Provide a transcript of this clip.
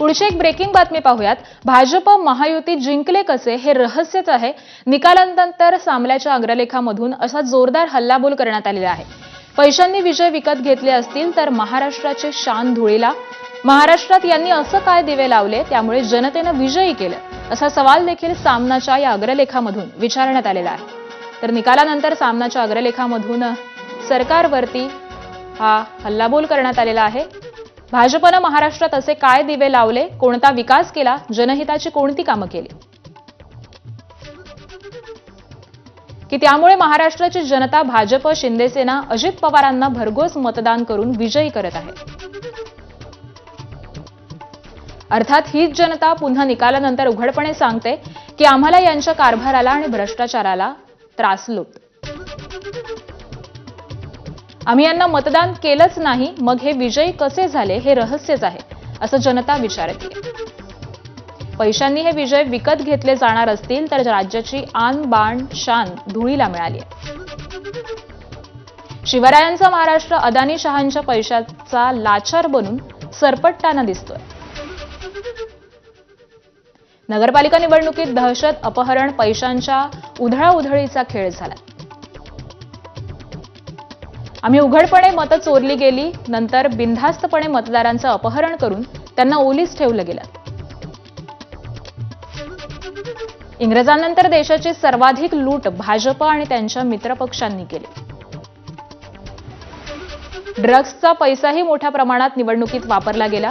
पुढची एक ब्रेकिंग बातमी पाहूयात. भाजप महायुती जिंकले कसे हे रहस्यच आहे. निकालानंतर सामल्याच्या अग्रलेखामधून असा जोरदार हल्लाबोल करण्यात आलेला आहे. पैशांनी विजय विकत घेतले असतील तर महाराष्ट्राचे शान धुळीला. महाराष्ट्रात यांनी असं काय दिवे लावले त्यामुळे जनतेनं विजयी केलं? असा सवाल देखील सामनाच्या या अग्रलेखामधून विचारण्यात आलेला आहे. तर निकालानंतर सामनाच्या अग्रलेखामधून सरकारवरती हा हल्लाबोल करण्यात आलेला आहे. भाजपनं महाराष्ट्रात असे काय दिवे लावले कोणता विकास केला जनहिताची कोणती कामं केली? की त्यामुळे महाराष्ट्राची जनता भाजप शिंदेसेना अजित पवारांना भरघोस मतदान करून विजयी करत आहे. अर्थात हीच जनता पुन्हा निकालानंतर उघडपणे सांगते की आम्हाला यांच्या कारभाराला आणि भ्रष्टाचाराला त्रासलोत आम्ही यांना मतदान केलंच नाही. मग हे विजयी कसे झाले हे रहस्यच आहे असं जनता विचारते पैशांनी हे विजय विकत घेतले जाणार असतील तर राज्याची आन बाण शान धुळीला मिळाली शिवरायांचा महाराष्ट्र अदानी शहांच्या पैशाचा लाचार बनून सरपटताना दिसतोय. नगरपालिका निवडणुकीत दहशत अपहरण पैशांच्या उधळाउधळीचा खेळ झाला आम्ही उघडपणे मतं चोरली गेली नंतर बिनधास्तपणे मतदारांचं अपहरण करून त्यांना ओलीस ठेवलं गेलं. इंग्रजांनंतर देशाची सर्वाधिक लूट भाजप आणि त्यांच्या मित्रपक्षांनी केली. ड्रग्सचा पैसाही मोठ्या प्रमाणात निवडणुकीत वापरला गेला.